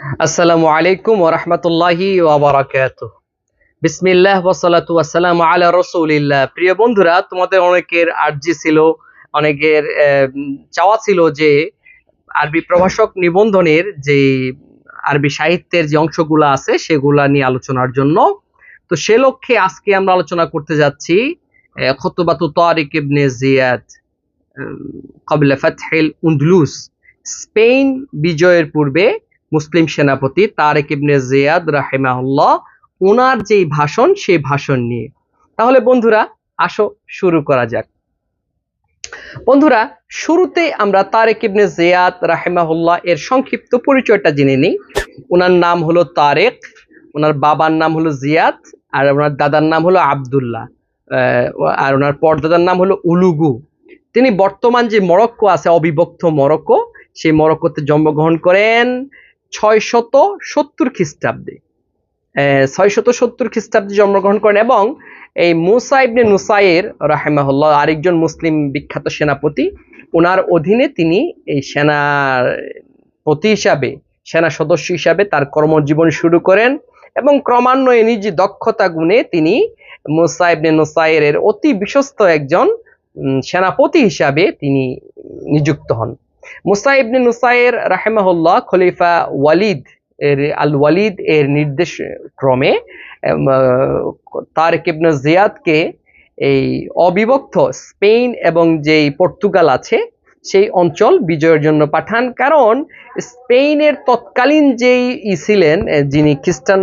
আসসালামু আলাইকুম ওরহমতুল্লাহি ওবরাকাত বিসমিল্লাহ ওসালাতু আসসালাম আলা রসুলিল্লাহ। প্রিয় বন্ধুরা, তোমাদের অনেকের আর্জি ছিল, অনেকের চাওয়া ছিল যে আরবি প্রভাষক নিবন্ধনের যে আরবি সাহিত্যের যে অংশগুলো আছে, সেগুলা নিয়ে আলোচনার জন্য। তো সে লক্ষ্যে আজকে আমরা আলোচনা করতে যাচ্ছি খুতবাতু তারিক ইবনে জিয়াদ কবলে ফাতহিল উন্দলুস। স্পেন বিজয়ের পূর্বে মুসলিম সেনাপতি তারেক ইবনে জিয়াদ রাহিমাহুল্লাহ ওনার যেই ভাষণ, সেই ভাষণ নিয়ে। তাহলে বন্ধুরা, আসো, শুরু করা যাক। বন্ধুরা শুরুতে আমরা তারেক ইবনে জিয়াদ রাহিমাহুল্লাহ এর সংক্ষিপ্ত পরিচয়টা জেনে নিই। ওনার নাম হলো তারেক ওনার বাবার নাম হলো জিয়াদ, আর ওনার দাদার নাম হলো আব্দুল্লাহ আর ওনার পরদাদার নাম হলো উলুগু। তিনি বর্তমান যে মরক্কো আছে, অবিভক্ত মরক্কো, সেই মরক্কোতে জন্মগ্রহণ করেন। ছয় শত সত্তর খ্রিস্টাব্দে। ছয় শত সত্তর খ্রিস্টাব্দে জন্মগ্রহণ করেন এবং এই মুসা ইবনে নুসাইর রাহেমাহুল্লাহ আরেকজন মুসলিম বিখ্যাত সেনাপতি ওনার অধীনে তিনি এই সেনার পতি হিসাবে, সেনা সদস্য হিসাবে তার কর্মজীবন শুরু করেন এবং ক্রমান্বয়ে নিজ দক্ষতা গুণে তিনি মুসা ইবনে নুসাইরের অতি বিশ্বস্ত একজন সেনাপতি হিসাবে তিনি নিযুক্ত হন। মুসা ইবনে নুসাইর রাহেমাহুল্লাহ খলিফা ওয়ালিদ এর, আল ওয়ালিদ এর নির্দেশ ক্রমে তারেক ইবনে জিয়াদকে এই অবিভক্ত স্পেন এবং যেই পর্তুগাল আছে, সেই অঞ্চল বিজয়ের জন্য পাঠান। কারণ স্পেনের তৎকালীন যেই ই ছিলেন যিনি খ্রিস্টান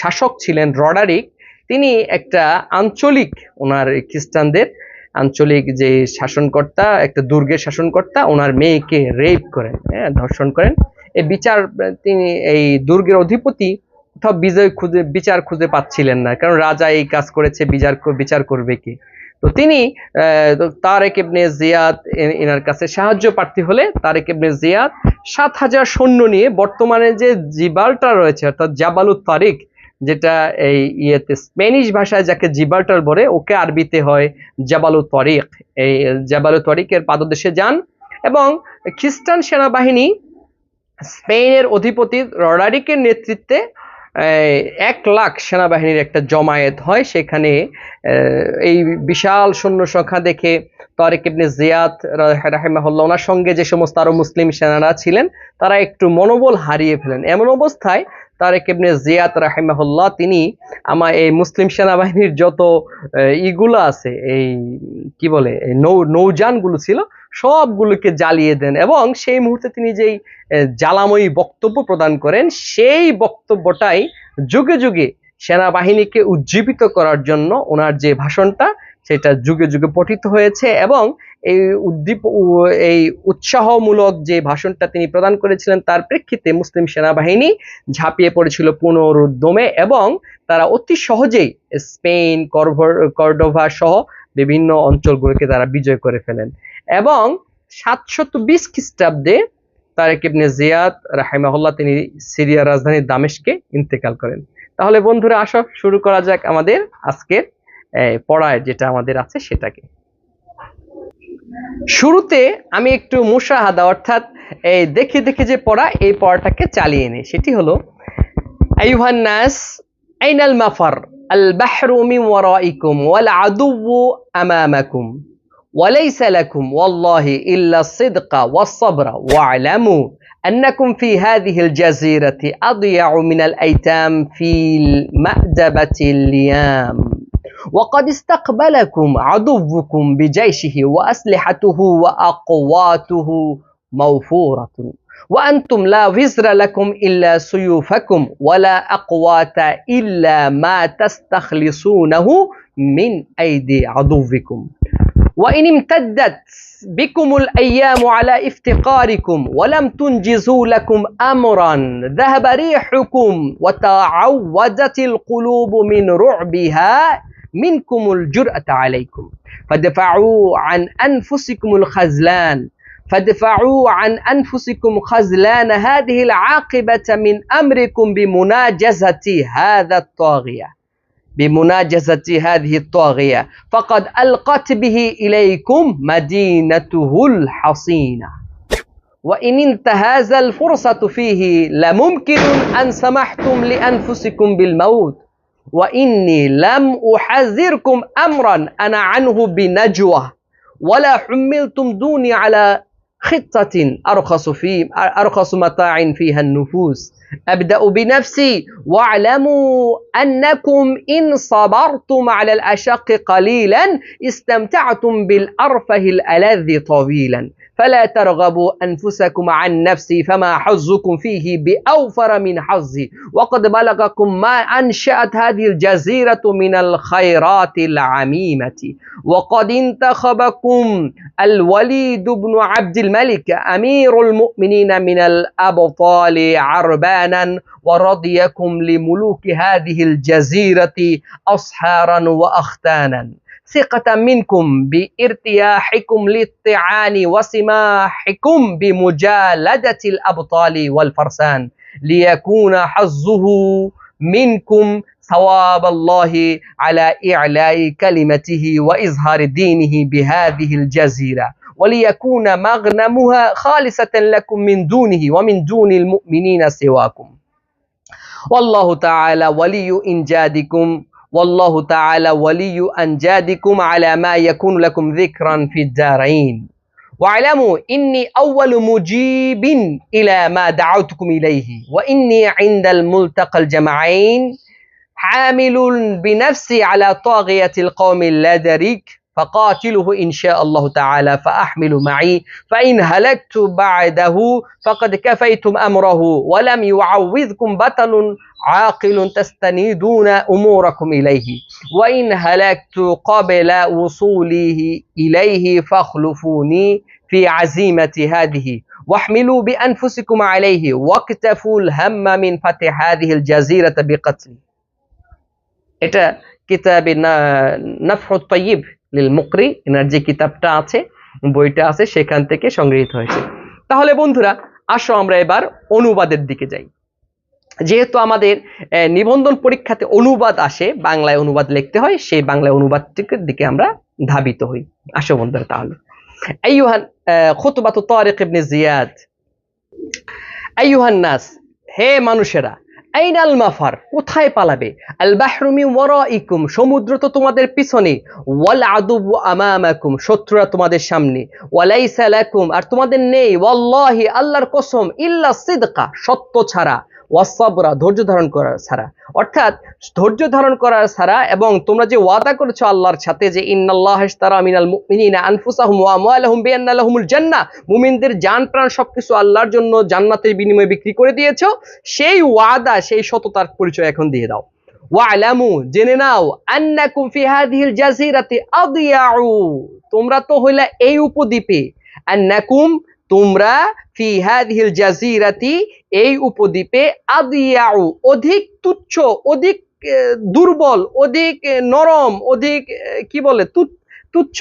শাসক ছিলেন রডারিক, তিনি একটা আঞ্চলিক ওনার খ্রিস্টানদের আঞ্চলিক যে শাসনকর্তা, একটা দুর্গের শাসনকর্তা, ওনার মেয়েকে রেপ করেন হ্যাঁ ধর্ষণ করেন। এই বিচার, তিনি এই দুর্গের অধিপতি, কোথাও বিজয় খুঁজে, বিচার খুঁজে পাচ্ছিলেন না, কারণ রাজা এই কাজ করেছে, বিচার বিচার করবে কি? তো তিনি তারেক ইবনে জিয়াদ এনার কাছে সাহায্য প্রার্থী হলে তারেক ইবনে জিয়াদ সাত হাজার সৈন্য নিয়ে বর্তমানে যে জিবালটা রয়েছে, অর্থাৎ জাবালু তারিক যেটা এই ইয়েতে স্প্যানিশ ভাষায় যাকে জিবাল্টার বলে, ওকে আরবিতে হয় জাবালু তরিক। এই জাবালু তরিকের পাদদেশে যান এবং খ্রিস্টান সেনাবাহিনী স্পেনের অধিপতি রডারিকের নেতৃত্বে এক লাখ সেনাবাহিনীর একটা জমায়েত হয়। সেখানে এই বিশাল সৈন্য সংখ্যা দেখে তারেক ইবনে জিয়াদ রাহ- ওনার সঙ্গে যে সমস্ত আরও মুসলিম সেনারা ছিলেন, তারা একটু মনোবল হারিয়ে ফেলেন। এমন অবস্থায় তারেক ইবনে জিয়াদ রাহিমাহুল্লাহ, তিনি আমার এই মুসলিম সেনাবাহিনীর যত ইগুলো আছে, এই, কি বলে নৌ, নৌযানগুলো ছিল, সবগুলোকে জ্বালিয়ে দেন এবং সেই মুহূর্তে তিনি যেই জ্বালাময়ী বক্তব্য প্রদান করেন, সেই বক্তব্যটাই যুগে যুগে সেনাবাহিনীকে উজ্জীবিত করার জন্য ওনার যে ভাষণটা সেটা যুগে যুগে পঠিত হয়েছে এবং এই উদ্দীপ এই উৎসাহমূলক যে ভাষণটা তিনি প্রদান করেছিলেন, তার প্রেক্ষিতে মুসলিম সেনাবাহিনী ঝাঁপিয়ে পড়েছিল পুনরুদ্যমে এবং তারা অতি সহজেই স্পেন কর্ডোভা সহ বিভিন্ন অঞ্চলগুলোকে তারা বিজয় করে ফেলেন এবং সাতশত বিশ খ্রিস্টাব্দে তারেক ইবনে জিয়াদ রাহিমাহুল্লাহ তিনি সিরিয়ার রাজধানী দামেশকে ইন্তেকাল করেন। তাহলে বন্ধুরা, আসো, শুরু করা যাক আমাদের আজকের পড়ায় যেটা আমাদের আছে সেটাকে শুরুতে আমি একটু মুশাহাদা অর্থাৎ এই দেখে দেখে যে পড়া এই পড়াটাকে চালিয়ে নিই সেটি হলো أيها الناس أين المفر؟ البحر من ورائكم والعدو أمامكم وليس لكم والله إلا الصدق والصبر واعلموا أنكم في هذه الجزيرة أضيع من الأيتام في المأدبة الليام وقد استقبلكم عدوكم بجيشه وأسلحته وأقواته موفورة. وأنتم لا وزر لكم إلا سيوفكم ولا أقوات إلا ما تستخلصونه من أيدي عدوكم. وإن امتدت بكم الأيام على افتقاركم ولم تنجزوا لكم أمرا ذهب ريحكم وتعودت القلوب من رعبها منكم الجرأة عليكم. فدفعوا عن أنفسكم الخذلان. فادفعوا عن أنفسكم خذلان. هذه العاقبة من أمركم بمناجزة هذا الطاغية. بمناجزة هذه الطاغية. فقد ألقت به إليكم مدينته الحصينة. وإن انتهاز الفرصة فيه لممكن أن سمحتم لأنفسكم بالموت. وإني لم أحذركم أمرا أنا عنه بنجوى ولا حملتم دوني على خطة أرخص في أرخص متاع فيها النفوس. أبدأ بنفسي واعلموا أنكم إن صبرتم على الأشق قليلا استمتعتم بالأرفه الألذ طويلا. فلا ترغبوا أنفسكم عن نفسي فما حظكم فيه بأوفر من حظي. وقد بلغكم ما أنشأت هذه الجزيرة من الخيرات العميمة. وقد انتخبكم الوليد بن عبد الملك أمير المؤمنين من الأبطال عربانا ورضيكم لملوك هذه الجزيرة أصحارا وأختانا. ثقة منكم بارتياحكم للطعان وسماحكم بمجالدة الأبطال والفرسان ليكون حظه منكم ثواب الله على إعلاء كلمته وإظهار دينه بهذه الجزيرة. وليكون مغنمها خالصة لكم من دونه ومن دون المؤمنين سواكم. والله تعالى ولي إنجادكم. والله تعالى ولي أنجادكم على ما يكون لكم ذكرا في الدارين. واعلموا إني أول مجيب إلى ما دعوتكم إليه وإني عند الملتقى الجمعين حامل بنفسي على طاغية القوم اللادريك فقاتله إن شاء الله تعالى فأحمل معي فإن هلكت بعده فقد كفيتم أمره ولم يعوذكم بطل عاقل تستندون أموركم إليه. وإن هلكت قبل وصوله إليه فاخلفوني في عزيمة هذه واحملوا بأنفسكم عليه واكتفوا الهم من فتح هذه الجزيرة بقتلي. كتاب نفح الطيب. লিল মুকরি, এনার যে কিতাবটা আছে, বইটা আছে, সেখান থেকে সংগৃহীত হয়েছে। তাহলে বন্ধুরা, আসো আমরা এবার অনুবাদের দিকে যাই। যেহেতু আমাদের নিবন্ধন পরীক্ষাতে অনুবাদ আসে, বাংলায় অনুবাদ লিখতে হয়, সেই বাংলায় অনুবাদটির দিকে আমরা ধাবিত হই। আসো বন্ধুরা তাহলে। আইয়ুহান খুতবাতু তারিক ইবনে জিয়াদ। আইয়ুহান নাস, হে মানুষেরা আইনাল মাফার, কোথায় পালাবে? আল বাহরুমি ওয়ারাইকুম, সমুদ্র তো তোমাদের পিছনে ওয়াল আদুব আমামাকুম, শত্রুরা তোমাদের সামনে। ওয়ালাই সালাকুম আর তোমাদের নেই, ওয়াল্লাহি, আল্লাহর কসম, ইল্লা সিদকা, সত্য ছাড়া। ওয়াসাবরা ধৈর্য ধারণ করা ছাড়া। অর্থাৎ ধৈর্য ধারণ করার ছাড়া এবং তোমরা যে ওয়াদা করেছ আল্লাহর সাথে যে ইন্নাল্লাহ ইশতারা মিনাল মুমিনিনা আনফুসাহুম ওয়া আমওয়ালাহুম বিআন্না লাহুমুল জান্নাহ, মুমিনদের জান প্রাণ সবকিছু আল্লাহর জন্য জান্নাতের বিনিময়ে বিক্রি করে দিয়েছ, সেই ওয়াদা, সেই সততার পরিচয় এখন দিয়ে দাও। জেনে নাও তোমরা তো হইলা এই উপদ্বীপে। তোমরা ফি হাদিহিল জাজিরাতি এই উপদ্বীপে আদিয়াউ, অধিক তুচ্ছ, অধিক দুর্বল, অধিক নরম, অধিক কি বলে তুচ্ছ।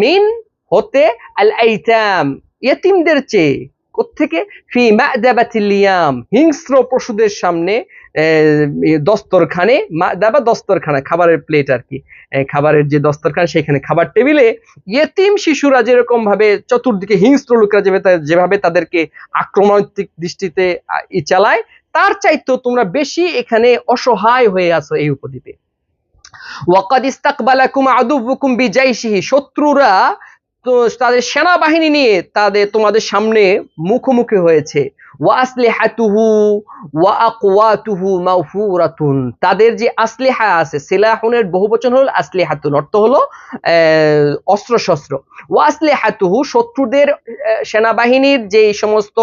মিন হতে আল আইতাম ইয়েতিমদের চেয়ে। কোথেকে ফি মাদাবাতিল লিয়াম, হিংস্র পশুদের সামনে দস্তরখানে মাদাবা দস্তরখানা, খাবারের প্লেট আর কি। খাবারের যে দস্তরখান, সেখানে খাবার টেবিলে ইয়েতিম শিশুরা যেরকম ভাবে চতুর্দিকে হিংস্র লোকরা যেভাবে তাদেরকে আক্রমণাত্মক দৃষ্টিতে চালায়, তার চাইতেও তোমরা বেশি এখানে অসহায় হয়ে আছো এই উপদ্বীপে। শত্রুরা তাদের সেনাবাহিনী নিয়ে তাদের তোমাদের সামনে মুখোমুখি হয়েছে। ওয়াসলিহাতুহু ওয়া আকওয়াতুহু মাওফুরাতুন তাদের যে আসলিহা আছে, সিলাহুনের বহুবচন হলো আসলিহাতুন, অর্থ হলো অস্ত্র শস্ত্র ওয়াসলিহাতুহু শত্রুদের সেনাবাহিনীর যে সমস্ত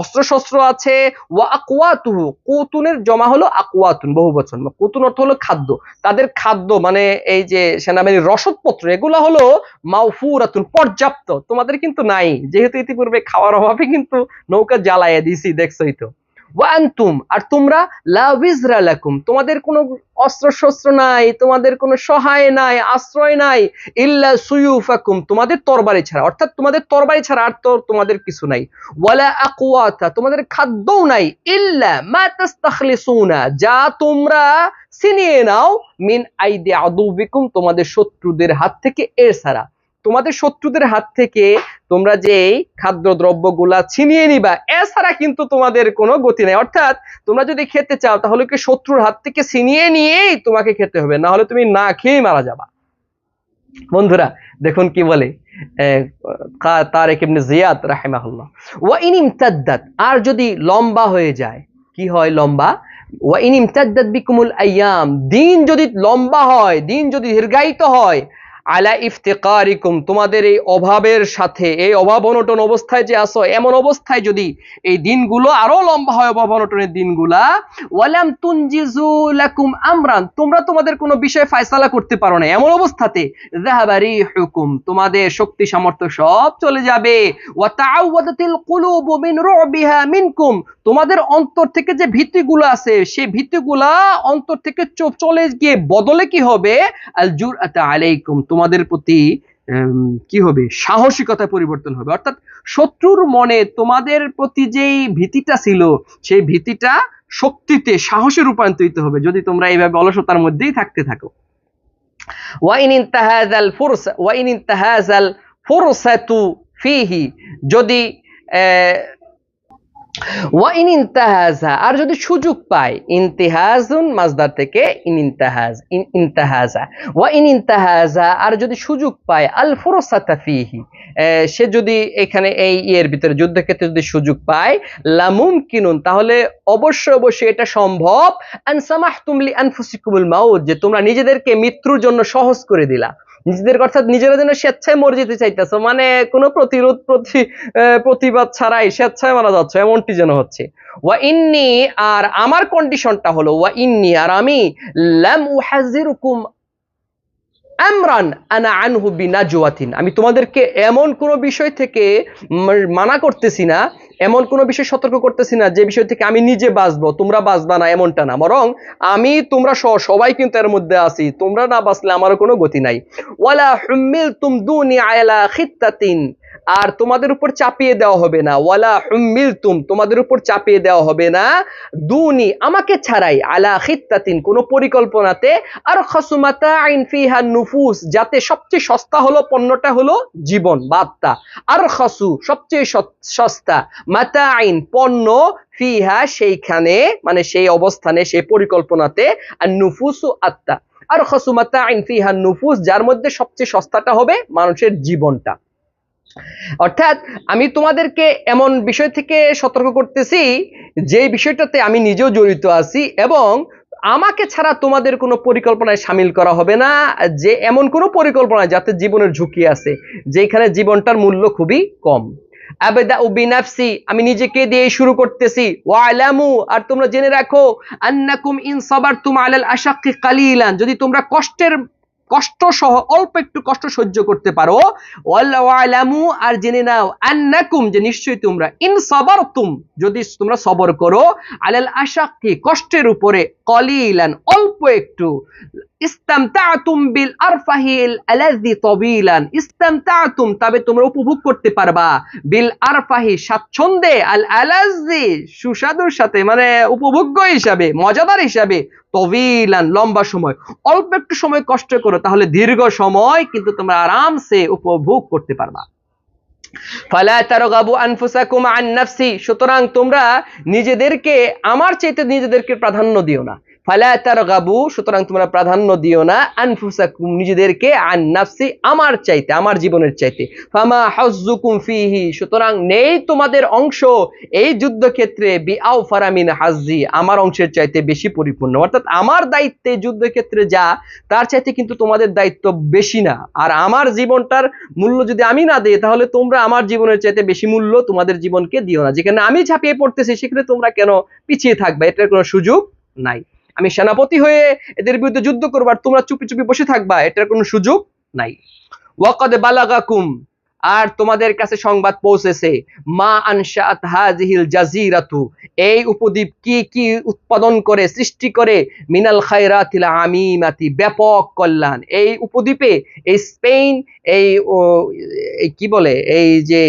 অস্ত্রশস্ত্র আছে, ওয়া আকওয়াতুহু, কুতুনের জমা হলো আকওয়াতুন বহুবচন কুতুন অর্থ হলো খাদ্য। তাদের খাদ্য মানে এই যে সেনাবাহিনীর রসদপত্র, এগুলো হলো মাউফুরাতুন, পর্যাপ্ত। তোমাদের কিন্তু নাই, যেহেতু ইতিপূর্বে খাওয়ার অভাবে কিন্তু নৌকা জ্বালাইয়া দিছি দেখছোই তো। ওয়ান্তুম আর তোমরা, লা উইজরা লাকুম, তোমাদের কোনো অস্ত্র শস্ত্র নাই, তোমাদের কোনো সহায় নাই, আশ্রয় নাই, ইল্লা সুয়ুফাকুম, তোমাদের তরবারি ছাড়া, অর্থাৎ তোমাদের তরবারি ছাড়া আর তো তোমাদের কিছু নাই। ওয়ালা আকওয়াতা, তোমাদের খাদ্যও নাই, ইল্লা মা তাস্তাখলিসুনা, যা তোমরা ছিনিয়ে নাও, মিন আইদি আদুবিকুম, তোমাদের শত্রুদের হাত থেকে এর ছাড়া। তোমাদের শত্রুদের হাত থেকে তোমরা যে খাদ্য দ্রব্যগুলা ছিনিয়ে নিবা, এছাড়া কিন্তু তোমাদের কোনো গতি নেই। অর্থাৎ তোমরা যদি খেতে চাও, তাহলে কি শত্রুর হাত থেকে ছিনিয়ে নিয়েই তোমাকে খেতে হবে, না হলে তুমি না খেয়েই মারা যাবা। বন্ধুরা, দেখুন কি বলে তারেক ইবনে জিয়াদ রাহিমাহুল্লাহ ওয়া ইন ইমতাদ্দাত আর যদি লম্বা হয়ে যায়, কি হয় লম্বা? ওয়া ইন ইমতাদ্দাত বিকুমুল আইয়াম দিন যদি লম্বা হয়, দিন যদি দীর্ঘায়িত হয় আলা ইফতিকারিকুম, তোমাদের এই অভাবের সাথে, এই অভাব অনটন অবস্থায় যে আসো এমন অবস্থায় যদি এই দিনগুলো আরও লম্বা হয় অভাব অনটনের দিনগুলা, ওয়ালাম তুনজিজু লাকুম আমরান, তোমরা তোমাদের কোনো বিষয়ে ফয়সালা করতে পারো না। এমন অবস্থাতে যাহাবারি হুকুম তোমাদের শক্তি সামর্থ্য সব চলে যাবে। ওয়া তাআওয়াদাতিল কুলুবু মিন রুবিহা মিনকুম, তোমাদের অন্তর থেকে যে ভীতিগুলো আছে, সেই ভীতিগুলা অন্তর থেকে চলে গিয়ে বদলে কি হবে? আল জুরআতা আলাইকুম তোমাদের প্রতি কি হবে? সাহসিকতা পরিবর্তন হবে। অর্থাৎ শত্রুর মনে তোমাদের প্রতি যেই ভীতিটা ছিল, সেই ভীতিটা শক্তিতে, সাহসে রূপান্তরিত হবে যদি তোমরা এইভাবে অলসতার মধ্যেই থাকতে থাকো। ওয়াইন ইনতাহাজাল ফুরসা, ওয়াইন ইনতাহাজাল ফুরসাতু ফিহি, যদি আহ, ওয়াইন ইনতাহাজা আর যদি সুযোগ পায় ইনতিহাজুন মাজদার থেকে ইন ইনতাহাজ ইন ইনতাহাজা। ওয়াইন ইনতাহাজা আর যদি সুযোগ পায় আল ফুরসাতা ফিহি সে যদি এখানে এই ইয়ের ভিতরে যুদ্ধক্ষেত্রে যদি সুযোগ পায় লামুম কিনুন তাহলে অবশ্যই অবশ্যই এটা সম্ভব। আনসামাহতুম লি আনফুসিকুমুল মাউত যে তোমরা নিজেদেরকে মৃত্যুর জন্য সহজ করে দিলা। নিজেদের অর্থাৎ নিজেরা যেন স্বেচ্ছায় মরে যেতে চাইতেছো মানে কোনো প্রতিরোধ প্রতি প্রতিবাদ ছাড়াই স্বেচ্ছায় মারা যাচ্ছে, এমনটি যেন হচ্ছে। ওয়া ইন্নি, আর আমার কন্ডিশনটা হলো, ওয়া ইন্নি, আর আমি লাম উহাজিরুকুম আমরান আনা আনহু আমি তোমাদেরকে এমন কোনো বিষয় থেকে মানা করতেছি না, এমন কোনো বিষয় সতর্ক করতেছি না, যে বিষয় থেকে আমি নিজে বাঁচবো, তোমরা বাঁচবা না, এমনটা না। বরং আমি, তোমরা সহ সবাই কিন্তু এর মধ্যে আছি, তোমরা না বাঁচলে আমারও কোনো গতি নাই। ওয়ালা হুম্মিলতুম দুনি আয়লা খিত্তাতিন। আর তোমাদের উপর চাপিয়ে দেওয়া হবে না। ওয়ালা হুম্মিলতুম, তোমাদের উপর চাপিয়ে দেওয়া হবে না। দুনি, আমাকে ছাড়াই, আলা খিত্তাতিন, কোন পরিকল্পনাতে। আর খাসুমাতা আইন ফিহা নুফুস, যাতে সবচেয়ে সস্তা হলো পণ্যটা হলো জীবন, বাত্তা। আর খাসু, সবচেয়ে সস্তা মাতা আইন পণ্য ফিহা সেইখানে মানে সেই অবস্থানে, সেই পরিকল্পনাতে। আর নুফুসু আত্মা। আর খাসুমাতা আইন ফিহা নুফুস, যার মধ্যে সবচেয়ে সস্তাটা হবে মানুষের জীবনটা। অর্থাৎ আমি তোমাদেরকে এমন বিষয় থেকে সতর্ক করতেছি, যে বিষয়টাতে আমি নিজেও জড়িত আছি এবং আমাকে ছাড়া তোমাদের কোনো পরিকল্পনায় সামিল করা হবে না, যে এমন কোনো পরিকল্পনা যাতে জীবনের ঝুঁকি আছে যেখানে জীবনটার মূল্য খুবই কম। আবেদা উবিনাফসি আমি নিজেকে দিয়ে শুরু করতেছি। ওয়ালামু আর তোমরা জেনে রাখো, আন্নাকুম ইন সাবারতুম আলাল আশাক্কি কালিলান, যদি তোমরা কষ্টের কষ্ট সহ অল্প একটু কষ্ট সহ্য করতে পারো। আর জেনে নাও, আন্নাকুম, যে নিশ্চয়ই তোমরা, ইন সবর তুম যদি তোমরা সবর করো, আলাল আশাকি কষ্টের উপরে, কলিলান, অল্প একটু ইস্তামতাতুম বিল আরফাহিল ইস্তামতাতুম, তবে তোমরা উপভোগ করতে পারবা। বিল আরফাহি আল সুস্বাদুর সাথে মানে উপভোগ্য হিসাবে, মজাদার হিসাবে লম্বা সময়। অল্প একটু সময় কষ্ট করো, তাহলে দীর্ঘ সময় কিন্তু তোমরা আরামসে উপভোগ করতে পারবা। ফালা তারগাবু আনফুসাকুম আন নাফসি, সুতরাং তোমরা নিজেদেরকে, আমার চাইতে নিজেদেরকে প্রাধান্য দিও না। ফালা তারগাবু, সুতরাং তোমরা প্রাধান্য দিও না আনফুসাকুম, নিজেদেরকে আন নাফসি, আমার চাইতে, আমার জীবনের চাইতে। ফামা হাজ্জুকুম ফিহি, সুতরাং নেই তোমাদের অংশ এই যুদ্ধক্ষেত্রে বি আও ফারামিন হাজ্জি, আমার অংশের চাইতে বেশি পরিপূর্ণ। অর্থাৎ আমার দায়িত্বে যুদ্ধক্ষেত্রে যা, তার চাইতে কিন্তু তোমাদের দায়িত্ব বেশি না। আর আমার জীবনটার মূল্য যদি আমি না দিই, তাহলে তোমরা আমার জীবনের চাইতে বেশি মূল্য তোমাদের জীবনকে দিও না। যেখানে আমি ঝাঁপিয়ে পড়তেছি, সেখানে তোমরা কেন পিছিয়ে থাকবে? এটার কোনো সুযোগ নাই। আমি সেনাপতি হয়ে এদের বিরুদ্ধে যুদ্ধ করব আর তোমরা চুপি চুপি বসে থাকবা, এটার কোনো সুযোগ নাই। ওয়াকাদ বালাগাকুম, আর তোমাদের কাছে সংবাদ পৌঁছেছে, মা আনশাত হাজিহিল জাজিরাতু এই উপদ্বীপ কি কি উৎপাদন করে, সৃষ্টি করে, মিনাল খায়রাতিল আমিমাতি, ব্যাপক কল্যাণ। এই উপদ্বীপে, এই স্পেন এই কি বলে, এই যে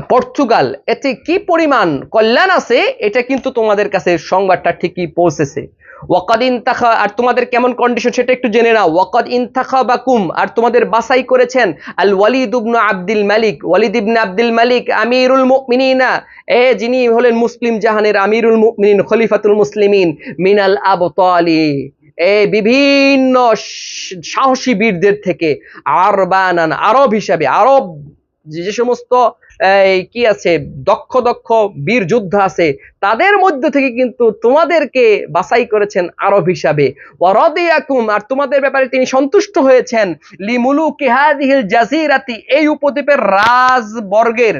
পর্তুগাল, এতে কি পরিমাণ কল্যাণ আছে? এটা কিন্তু তোমাদের কাছে সংবাদটা ঠিকই পৌঁছেছে। ওয়াকাদ ইনতাখা, আর তোমাদের কেমন কন্ডিশন সেটা একটু জেনে নাও। ওয়াকাদ ইনতাখা বাকুম আর তোমাদের বাছাই করেছেন আল ওয়ালিদ ইবনু আব্দুল মালিক। ওয়ালিদ ইবনে আব্দুল মালিক, আমিরুল মুমিনিনা। এ, যিনি হলেন মুসলিম জাহানের আমিরুল মুমিনিন, খলিফাতুল মুসলিমিন, মিনাল আবতালি। এ, বিভিন্ন সাহসী বীরদের থেকে আরবানান আরব হিসাবে, আরব যে সমস্ত কি আছে, দক্ষ দক্ষ বীর যোদ্ধা আছে, তাদের মধ্য থেকে কিন্তু তোমাদেরকে বাছাই করেছেন আরব হিসাবে। আর তোমাদের ব্যাপারে তিনি সন্তুষ্ট হয়েছেন। লিমুলুকি হাযিহিল জাজিরাতি এই উপদ্বীপের রাজবর্গের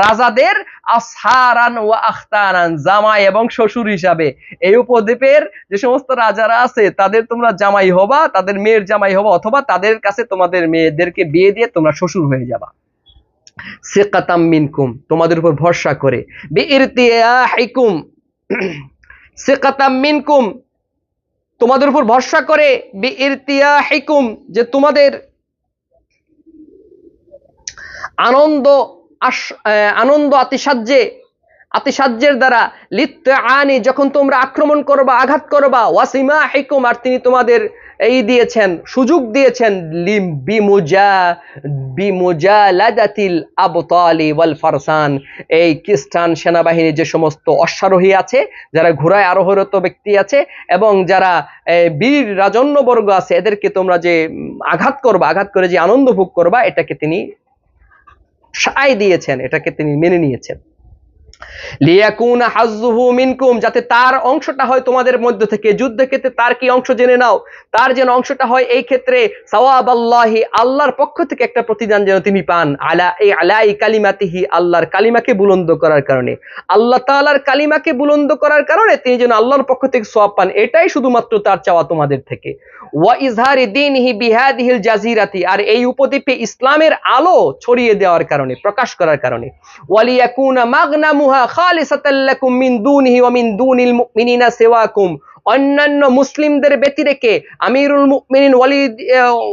রাজাদের আসহারান ওয়া আখতারান, জামাই এবং শ্বশুর হিসাবে। এই উপদ্বীপের যে সমস্ত রাজারা আছে, তাদের তোমরা জামাই হবা, তাদের মেয়ের জামাই হবা, অথবা তাদের কাছে তোমাদের মেয়েদেরকে বিয়ে দিয়ে তোমরা শ্বশুর হয়ে যাবা। সিকাতাম মিনকুম, তোমাদের উপর ভরসা করে। বিইরতিয়াহিকুম, সিকাতাম মিনকুম, তোমাদের উপর ভরসা করে। বিইরতিয়াহিকুম, যে তোমাদের আনন্দ আনন্দ আতিসাহ্যে আতিসাহ্যের দ্বারা লিপ্ত আনি, যখন তোমরা আক্রমণ করবা, আঘাত করবা ওয়াসিমা হিকুম আর তিনি তোমাদের এই দিয়েছেন, সুযোগ দিয়েছেন, লিম বিমুজা, বিমুজালাদাতিল আবতালি ওয়াল ফারসান। এই খ্রিস্টান সেনাবাহিনীর যে সমস্ত অশ্বারোহী আছে, যারা ঘোড়ায় আরোহরত ব্যক্তি আছে, এবং যারা বীর রাজন্যবর্গ আছে, এদেরকে তোমরা যে আঘাত করবা, আঘাত করে যে আনন্দ ভোগ করবা, এটাকে তিনি সায় দিয়েছেন, এটাকে তিনি মেনে নিয়েছেন। লিয়াকুনা হাজ্জুহু মিনকুম, যাতে তার অংশটা হয় তোমাদের মধ্য থেকে। যুদ্ধের ক্ষেত্রে তার কি অংশ জেনে নাও? তার যেন অংশটা হয় এই ক্ষেত্রে সওয়াব আল্লাহি আল্লাহর পক্ষ থেকে একটা প্রতিদান যেন তিনি পান। আলা এই আলাই কালিমাতিহি, আল্লাহর কালিমাকে বুলন্দ করার কারণে। আল্লাহ তাআলার কালিমাকে বুলন্দ করার কারণে তিনি যেন আল্লাহর পক্ষ থেকে সওয়াব পান। এটাই শুধুমাত্র তার চাওয়া তোমাদের থেকে। ওয়া ইজহারি দীনহি বিহাদিহিল জাজিরাতি, আর এই উপদ্বীপে ইসলামের আলো ছড়িয়ে দেওয়ার কারণে, প্রকাশ করার কারণে। ওয়ালিয়াকুনা মাগনামুহা খালিসাতাল লাকুম মিন দুনহি ওয়া মিন দুনিল মুমিনিনা সিওয়াকুম। অন্যান্য মুসলিমদের ব্যতি রেখে আমিরুল মুমিনিন ওয়ালিদ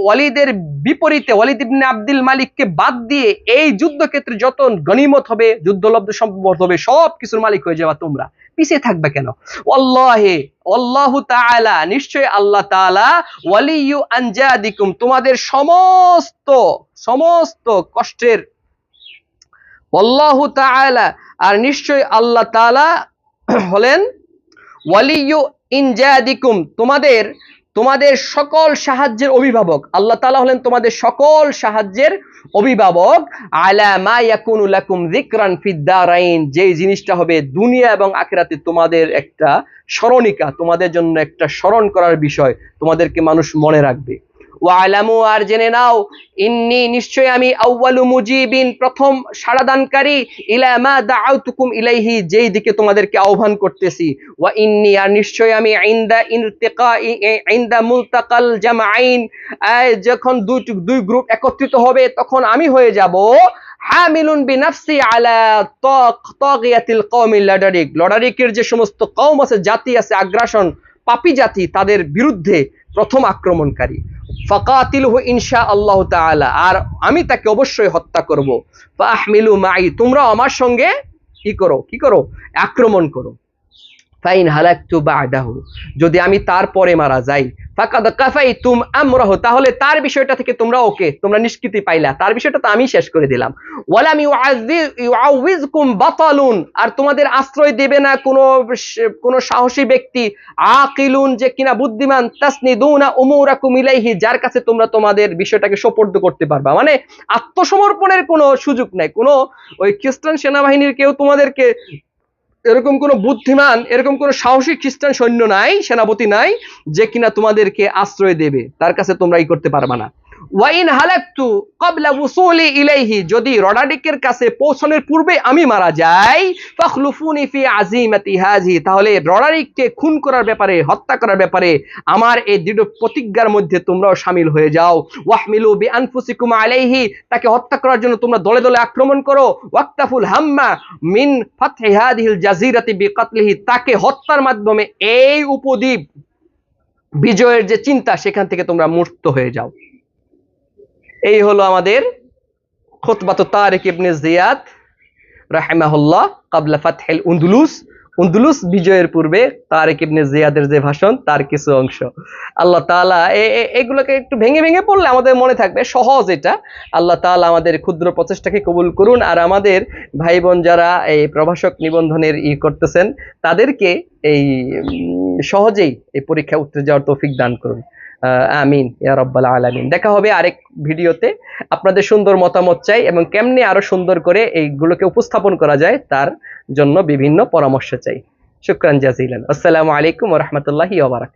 ওয়ালিদের বিপরীতে ওয়ালিদ ইবনে আব্দুল মালিককে বাদ দিয়ে এই যুদ্ধক্ষেত্রে যত গনিমত হবে, যুদ্ধলব্ধ সম্পদ হবে, সব কিছুর মালিক হয়ে যাবা তোমরা। পিছিয়ে থাকবে কেন? ওয়াল্লাহি আল্লাহু তাআলা নিশ্চয় আল্লাহ তাআলা, ওয়ালিয়ু আনজাদিকুম, তোমাদের সমস্ত সমস্ত কষ্টের। আল্লাহু তাআলা, আর নিশ্চয় আল্লাহ তাআলা হলেন ওয়ালিয়ু ইনজাদিকুম তোমাদের তোমাদের সকল সাহায্যের অভিভাবক। আল্লাহ তালা হলেন তোমাদের সকল সাহায্যের অভিভাবক। আলা যে ইয়াকুনু লাকুম যিকরান ফিদ দারাইন, যেই জিনিসটা হবে দুনিয়া এবং আখেরাতে তোমাদের একটা স্মরণিকা, তোমাদের জন্য একটা স্মরণ করার বিষয়, তোমাদেরকে মানুষ মনে রাখবে। ওয়ালামু আর জেনে নাও, ইন্নি নিশ্চয় আমি আউয়ালু মুজিবিন, প্রথম সাড়াদানকারী ইলা মা দাআউতুকুম ইলাইহি, যেই দিকে তোমাদেরকে আহ্বান করতেছি। ওয়া ইন্নি, আর নিশ্চয় আমি ইনদা ইনতিকা ইনদা মুলতাকাল জামাইন যখন দুই দুই গ্রুপ একত্রিত হবে, তখন আমি হয়ে যাব, হামিলুন বিনাফসি আলা তাক, তাগিয়াতিল কওমিল লাডারিক। লডারিকের যে সমস্ত কওম আছে, জাতি আছে, আগ্রাসন, পাপী জাতি, তাদের বিরুদ্ধে প্রথম আক্রমণকারী। ফাকাতিলহু ইনশা আল্লাহ তালা আর আমি তাকে অবশ্যই হত্যা করব। ফাহমিলু মাই তোমরা আমার সঙ্গে কি করো? কি করো? আক্রমণ করো। ফাইন যদি আমি তারপরে মারা যাই, ফাকাদ কাফাইতুম আমরাহু, তাহলে তার বিষয়টা থেকে তোমরা ওকে, তোমরা নিষ্কৃতি পাইলা। তার বিষয়টা তো আমি শেষ করে দিলাম। বাতালুন, আর তোমাদের আশ্রয় দেবে না কোনো কোনো সাহসী ব্যক্তি। আকিলুন, যে কিনা বুদ্ধিমান, তাসনিদুনা উমুরাকুম ইলাইহি, যার কাছে তোমরা তোমাদের বিষয়টাকে সোপর্দ করতে পারবা। মানে আত্মসমর্পণের কোনো সুযোগ নাই। কোনো ওই খ্রিস্টান সেনাবাহিনীর কেউ তোমাদেরকে এরকম কোনো বুদ্ধিমান, এরকম কোনো সাহসী খ্রিস্টান সৈন্য নাই, সেনাপতি নাই, যে কিনা তোমাদেরকে আশ্রয় দেবে। তার কাছে তোমরা ই করতে পারবা না। ওয়াইন ক্বাবলা উসুলি যদি কাছে পৌঁছানোর পূর্বে আমি মারা যাই ফি আজিমাতি হাজি তাহলে খুন করার ব্যাপারে, হত্যা করার ব্যাপারে আমার এই দৃঢ় প্রতিজ্ঞার মধ্যে তোমরাও শামিল হয়ে যাও। ওয়াহমিলু বিআনফুসিকুম আলাইহি, তাকে হত্যা করার জন্য তোমরা দলে দলে আক্রমণ করো। ওয়াক্তাফুল হাম্মা মিন ফাতহি হাদিহিল জাজিরাতি তাকে হত্যার মাধ্যমে এই উপদ্বীপ বিজয়ের যে চিন্তা, সেখান থেকে তোমরা মুক্ত হয়ে যাও। এই হলো আমাদের খুতবাত তারিক ইবনে জিয়াদ, রাহিমাহুল্লাহ কাবলা ফাতহিল উন্দুলুস। উন্দুলুস বিজয়ের পূর্বে তারেক ইবনে জিয়াদের যে ভাষণ, তার কিছু অংশ। আল্লাহ এ- এগুলোকে একটু ভেঙে ভেঙে পড়লে আমাদের মনে থাকবে, সহজ এটা। আল্লাহ তাআলা আমাদের ক্ষুদ্র প্রচেষ্টাকে কবুল করুন আর আমাদের ভাই বোন যারা এই প্রভাষক নিবন্ধনের ই করতেছেন, তাদেরকে এই সহজেই এই পরীক্ষা উত্তরে যাওয়ার তৌফিক দান করুন। আমিন, ইয়া রব্বাল আলামিন। দেখা হবে আরেক ভিডিওতে। আপনাদের সুন্দর মতামত চাই এবং কেমনে আরও সুন্দর করে এইগুলোকে উপস্থাপন করা যায় তার জন্য বিভিন্ন পরামর্শ চাই। শুক্রান জাজিলেন। আসসালামু আলাইকুম ওয়া ওবরাক